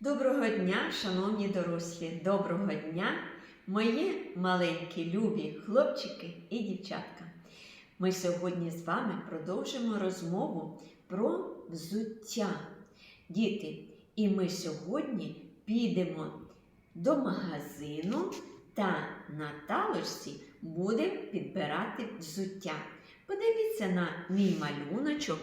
Доброго дня, шановні дорослі! Доброго дня, мої маленькі любі хлопчики і дівчатка. Ми сьогодні з вами продовжимо розмову про взуття. Діти, і ми сьогодні підемо до магазину та на талочці будемо підбирати взуття. Подивіться на мій малюночок.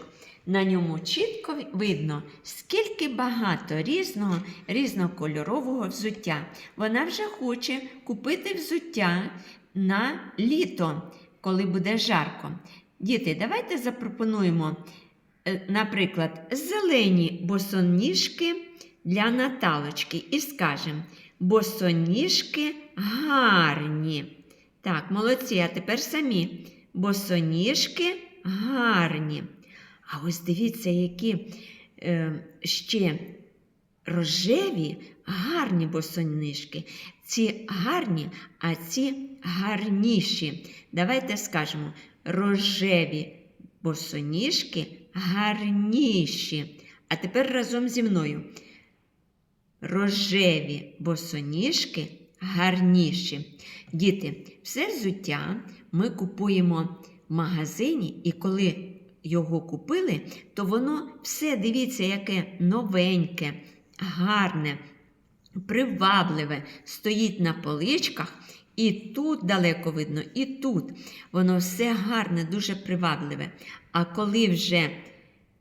На ньому чітко видно, скільки багато різного різнокольорового взуття. Вона вже хоче купити взуття на літо, коли буде жарко. Діти, давайте запропонуємо, е, наприклад, зелені босоніжки для Наталочки і скажемо, босоніжки гарні. Так, молодці, а тепер самі. Босоніжки гарні. А ось дивіться, які е, ще рожеві, гарні босоніжки. Ці гарні, а ці гарніші. Давайте скажемо: рожеві босоніжки гарніші. А тепер разом зі мною. Рожеві босоніжки гарніші. Діти, все взуття ми купуємо в магазині, і коли його купили, то воно все, дивіться, яке новеньке, гарне, привабливе, стоїть на поличках. І тут далеко видно, і тут. Воно все гарне, дуже привабливе. А коли вже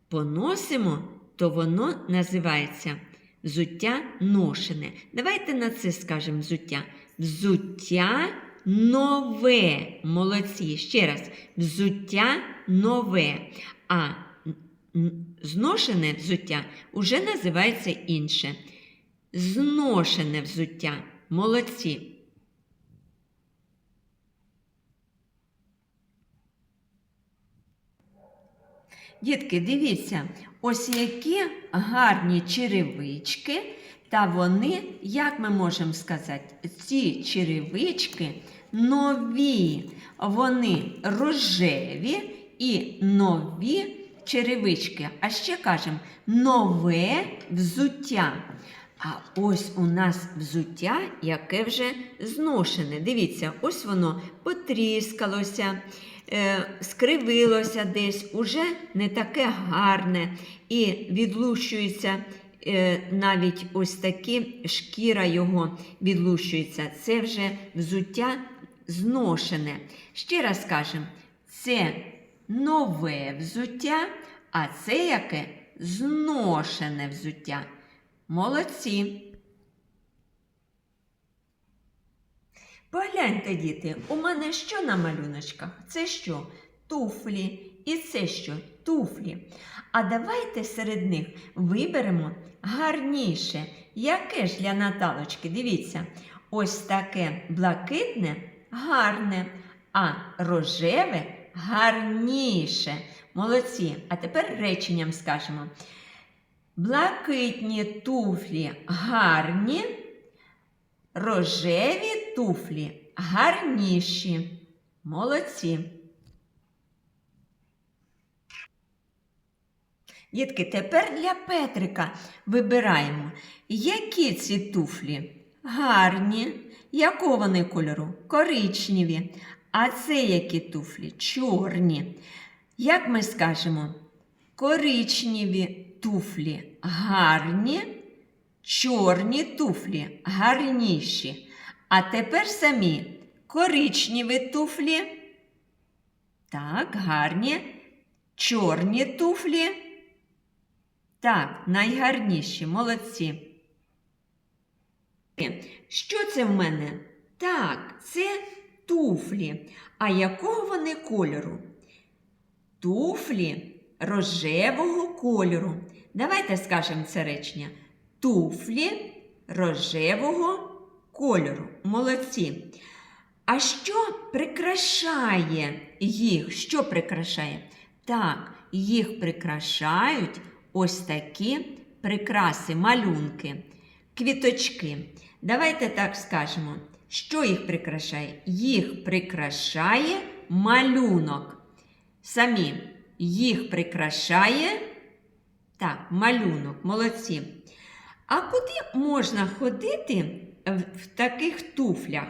поносимо, то воно називається взуття ношене. Давайте на це скажемо взуття. Взуття нове. Молодці. Ще раз, взуття нове. А зношене взуття уже називається інше. Зношене взуття. Молодці. Дітки, дивіться, ось які гарні черевички, та вони, як ми можемо сказати, ці черевички нові, вони рожеві і нові черевички. А ще кажемо нове взуття. А ось у нас взуття, яке вже зношене. Дивіться, ось воно потріскалося, е, скривилося десь, уже не таке гарне і відлущується. Е, Навіть ось такі шкіра його відлущується. Це вже взуття зношене. Ще раз кажемо, це нове взуття, а це яке зношене взуття. Молодці. Погляньте, діти, у мене що на малюночках? Це що? Туфлі. І це що? Туфлі. А давайте серед них виберемо гарніше. Яке ж для Наталочки? Дивіться, ось таке блакитне гарне, а рожеве гарніше. Молодці. А тепер реченням скажемо. Блакитні туфлі гарні, рожеві туфлі гарніші. Молодці. Дітки, тепер для Петрика вибираємо, які ці туфлі гарні, якого вони кольору? Коричневі. А це які туфлі? Чорні. Як ми скажемо? Коричневі туфлі гарні, чорні туфлі гарніші. А тепер самі коричневі туфлі. Так, гарні, чорні туфлі. Так, найгарніші, молодці. Що це в мене? Так, це туфлі. А якого вони кольору? Туфлі рожевого кольору. Давайте скажемо це речення. Туфлі рожевого кольору. Молодці. А що прикрашає їх? Що прикрашає? Так, їх прикрашають ось такі прикраси, малюнки, квіточки. Давайте так скажемо. Що їх прикрашає? Їх прикрашає малюнок. Самі їх прикрашає так, малюнок, молодці. А куди можна ходити в, таких туфлях?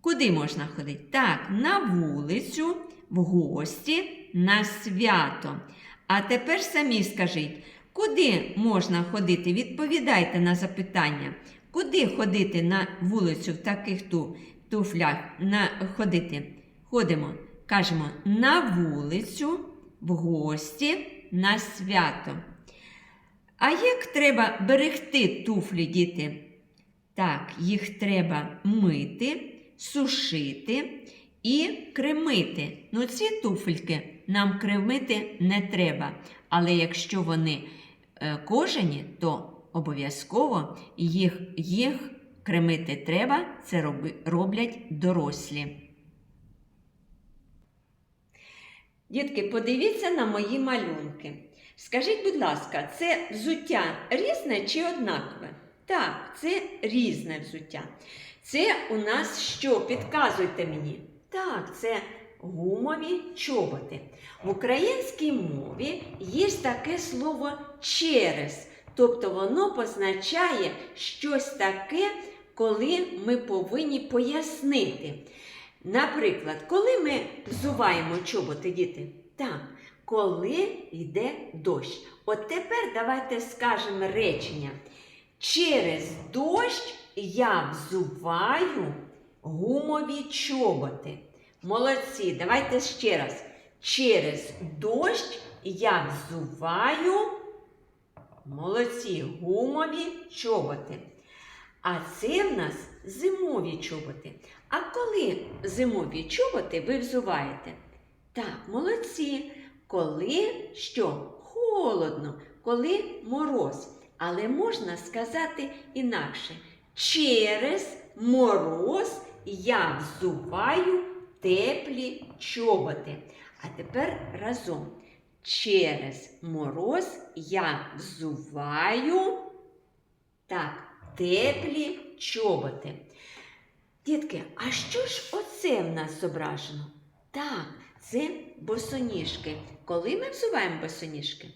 Куди можна ходити? Так, на вулицю, в гості, на свято. А тепер самі скажіть, куди можна ходити? Відповідайте на запитання. Куди ходити на вулицю в таких ту, туфлях? На, ходити? Ходимо, кажемо, на вулицю, в гості, на свято. А як треба берегти туфлі, діти? Так, їх треба мити, сушити і кремити. Ну, ці туфельки нам кремити не треба. Але якщо вони е, кожені, то обов'язково їх, їх кремити треба. Це роблять дорослі. Дітки, подивіться на мої малюнки. Скажіть, будь ласка, це взуття різне чи однакове? Так, це різне взуття. Це у нас що? Підказуйте мені. Так, це гумові чоботи. В українській мові є таке слово через, тобто воно позначає щось таке, коли ми повинні пояснити. Наприклад, коли ми взуваємо чоботи, діти? Так, коли йде дощ. От тепер давайте скажемо речення. Через дощ я взуваю гумові чоботи. Молодці, давайте ще раз. Через дощ я взуваю молодці гумові чоботи. А це в нас зимові чоботи. А коли зимові чоботи ви взуваєте? Так, молодці. Коли що? Холодно, коли мороз. Але можна сказати інакше. Через мороз я взуваю теплі чоботи. А тепер разом. Через мороз я взуваю так, теплі чоботи. Дітки, а що ж оце в нас зображено? Так, це босоніжки. Коли ми взуваємо босоніжки?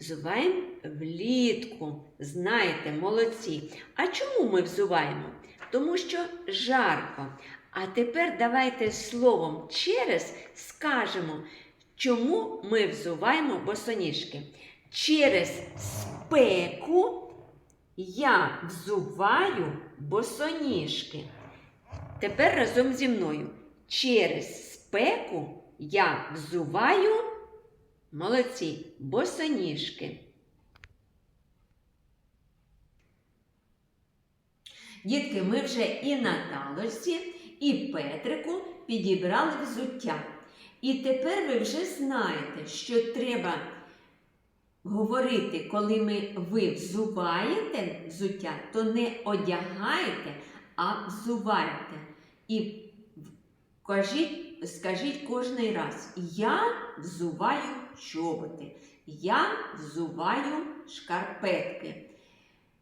Взуваємо влітку. Знаєте, молодці. А чому ми взуваємо? Тому що жарко. А тепер давайте словом через скажемо, чому ми взуваємо босоніжки. Через спеку я взуваю босоніжки. Тепер разом зі мною. Через спеку я взуваю молодці босоніжки. Дітки, ми вже і Наталочці, і Петрику підібрали взуття. І тепер ви вже знаєте, що треба говорити, коли ми ви взуваєте взуття, то не одягаєте, а взуваєте. І кажіть, скажіть кожний раз: Я взуваю чоботи, я взуваю шкарпетки.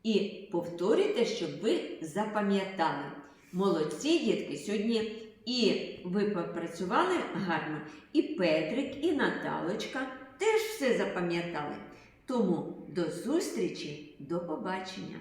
І повторюйте, щоб ви запам'ятали. Молодці, дітки, сьогодні і ви попрацювали гарно, і Петрик, і Наталочка теж все запам'ятали. Тому до зустрічі, до побачення!